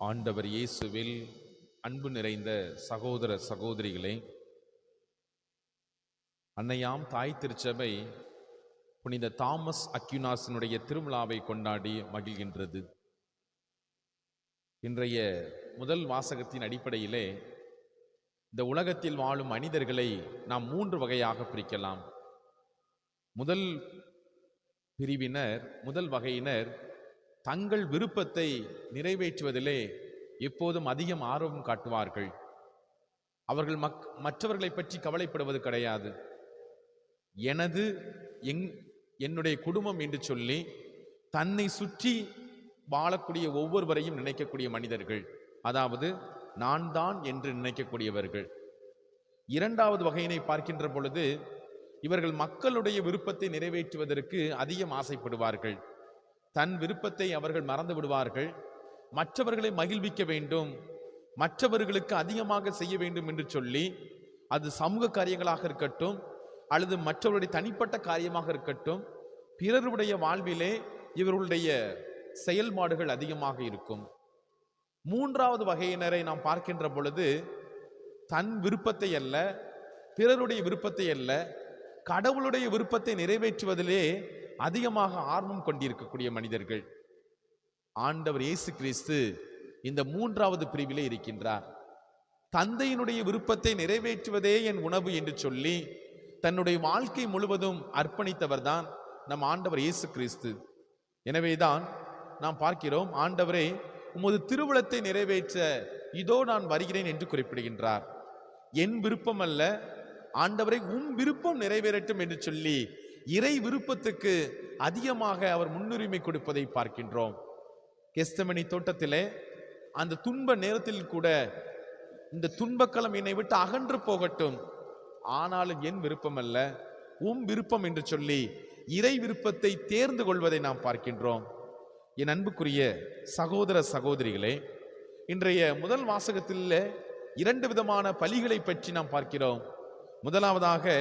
ஆண்டவர் இயேசுவில் அன்பு நிறைந்த சகோதர சகோதரிகளே அன்னையாம் தாய் திருச்சபை புனித தாமஸ் அக்யுனாஸினுடைய திருவிழாவை கொண்டாடி மகிழ்கின்றது. இன்றைய முதல் வாசகத்தின் அடிப்படையிலே இந்த உலகத்தில் வாழும் மனிதர்களை நாம் மூன்று வகையாக பிரிக்கலாம். முதல் பிரிவினர் முதல் வகையினர் தங்கள் விருப்பத்தை நிறைவேற்றுவதிலே எப்போதும் அதிகம் ஆர்வம் காட்டுவார்கள். அவர்கள் மக் மற்றவர்களை பற்றி கவலைப்படுவது கிடையாது. எனது எங் என்னுடைய குடும்பம் என்று சொல்லி தன்னை சுற்றி வாழக்கூடிய ஒவ்வொருவரையும் நினைக்கக்கூடிய மனிதர்கள். அதாவது நான் தான் என்று நினைக்கக்கூடியவர்கள். இரண்டாவது வகையினை பார்க்கின்ற பொழுது இவர்கள் மக்களுடைய விருப்பத்தை நிறைவேற்றுவதற்கு அதிகம் ஆசைப்படுவார்கள். தன் விருப்பத்தை அவர்கள் மறந்து விடுவார்கள். மற்றவர்களை மகிழ்விக்க வேண்டும். மற்றவர்களுக்கு அதிகமாக செய்ய வேண்டும் என்று சொல்லி அது சமூக காரியங்களாக இருக்கட்டும் அல்லது மற்றவருடைய தனிப்பட்ட காரியமாக இருக்கட்டும் பிறருடைய வாழ்விலே இவர்களுடைய செயல்பாடுகள் அதிகமாக இருக்கும். மூன்றாவது வகையினரை நாம் பார்க்கின்ற பொழுது தன் விருப்பத்தை அல்ல பிறருடைய விருப்பத்தை அல்ல கடவுளுடைய விருப்பத்தை நிறைவேற்றுவதிலே அதிகமாக ஆர்வம் கொண்டிருக்கக்கூடிய மனிதர்கள். ஆண்டவர் இயேசு கிறிஸ்து இந்த மூன்றாவது பிரிவிலே இருக்கின்றார். தந்தையினுடைய விருப்பத்தை நிறைவேற்றுவதே என் உணவு என்று சொல்லி தன்னுடைய வாழ்க்கை முழுவதும் அர்ப்பணித்தவர்தான் நம் ஆண்டவர் இயேசு கிறிஸ்து. எனவேதான் நாம் பார்க்கிறோம் ஆண்டவரே உமது திருவுளத்தை நிறைவேற்ற இதோ நான் வருகிறேன் என்று குறிப்பிடுகின்றார். என் விருப்பம் அல்ல ஆண்டவரை உம் விருப்பம் நிறைவேறட்டும் என்று சொல்லி இறை விருப்பத்துக்கு அதிகமாக அவர் முன்னுரிமை கொடுப்பதை பார்க்கின்றோம். கெஸ்தமணி தோட்டத்திலே அந்த துன்ப நேரத்தில் கூட இந்த துன்பக்களம் என்னை விட்டு அகன்று போகட்டும். ஆனாலும் என் விருப்பம் அல்ல உம் விருப்பம் என்று சொல்லி இறை விருப்பத்தை தேர்ந்து கொள்வதை நாம் பார்க்கின்றோம். என் அன்புக்குரிய சகோதர சகோதரிகளே இன்றைய முதல் வாசகத்தில் இரண்டு விதமான பலிகளை பற்றி நாம் பார்க்கிறோம். முதலாவதாக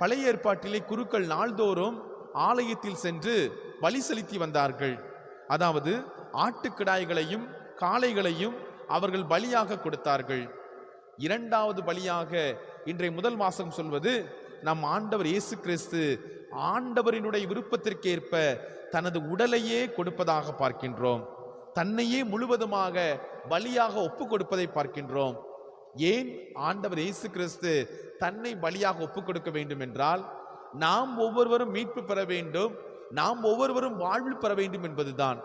பழைய ஏற்பாட்டிலே குருக்கள் நாள்தோறும் ஆலயத்தில் சென்று வழி செலுத்தி வந்தார்கள். அதாவது ஆட்டுக்கிடாய்களையும் காளைகளையும் அவர்கள் பலியாக கொடுத்தார்கள். இரண்டாவது பலியாக இன்றைய முதல் மாசம் சொல்வது நம் ஆண்டவர் இயேசு கிறிஸ்து ஆண்டவரினுடைய விருப்பத்திற்கேற்ப தனது உடலையே கொடுப்பதாக பார்க்கின்றோம். தன்னையே முழுவதுமாக பலியாக ஒப்பு கொடுப்பதை பார்க்கின்றோம். ஏன் ஆண்டவர் இயேசு கிறிஸ்து தன்னை பலியாக ஒப்புக் கொடுக்க வேண்டும் என்றால் நாம் ஒவ்வொருவரும் மீட்பு பெற வேண்டும் நாம் ஒவ்வொருவரும் வாழ்வு பெற வேண்டும் என்பதுதான்.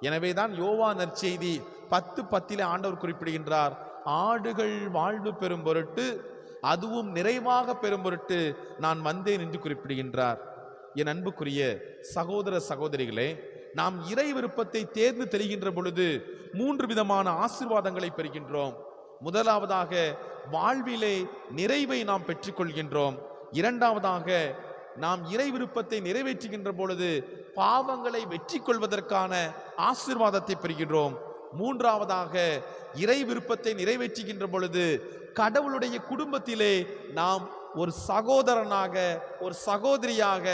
எனவேதான் யோவா நற்செய்தி பத்து பத்தில ஆண்டவர் குறிப்பிடுகின்றார் ஆடுகள் வாழ்வு பெறும் பொருட்டு அதுவும் நிறைவாக பெறும் பொருட்டு நான் வந்தேன் என்று குறிப்பிடுகின்றார். என் அன்புக்குரிய சகோதர சகோதரிகளே நாம் இறை விருப்பத்தை தேர்ந்து தெரிகின்ற பொழுது மூன்று விதமான ஆசீர்வாதங்களை பெறுகின்றோம். முதலாவதாக வாழ்விலே நிறைவை நாம் பெற்றுக்கொள்கின்றோம். இரண்டாவதாக நாம் இறை விருப்பத்தை நிறைவேற்றுகின்ற பொழுது பாவங்களை வெற்றி கொள்வதற்கான ஆசீர்வாதத்தை பெறுகின்றோம். மூன்றாவதாக இறை விருப்பத்தை நிறைவேற்றுகின்ற பொழுது கடவுளுடைய குடும்பத்திலே நாம் ஒரு சகோதரனாக ஒரு சகோதரியாக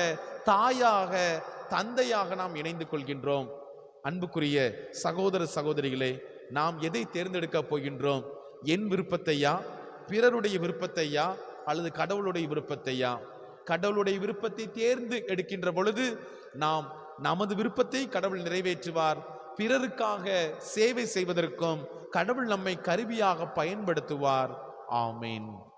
தாயாக தந்தையாக நாம் இணைந்து கொள்கின்றோம். அன்புக்குரிய சகோதர சகோதரிகளே நாம் எதை தேர்ந்தெடுக்க போகின்றோம்? என் விருப்பத்தையா? பிறருடைய விருப்பத்தையா? அல்லது கடவுளுடைய விருப்பத்தையா? கடவுளுடைய விருப்பத்தை தேர்ந்து எடுக்கின்ற பொழுது நாம் நமது விருப்பத்தை கடவுள் நிறைவேற்றுவார். பிறருக்காக சேவை செய்வதற்கும் கடவுள் நம்மை கருவியாக பயன்படுத்துவார். ஆமீன்.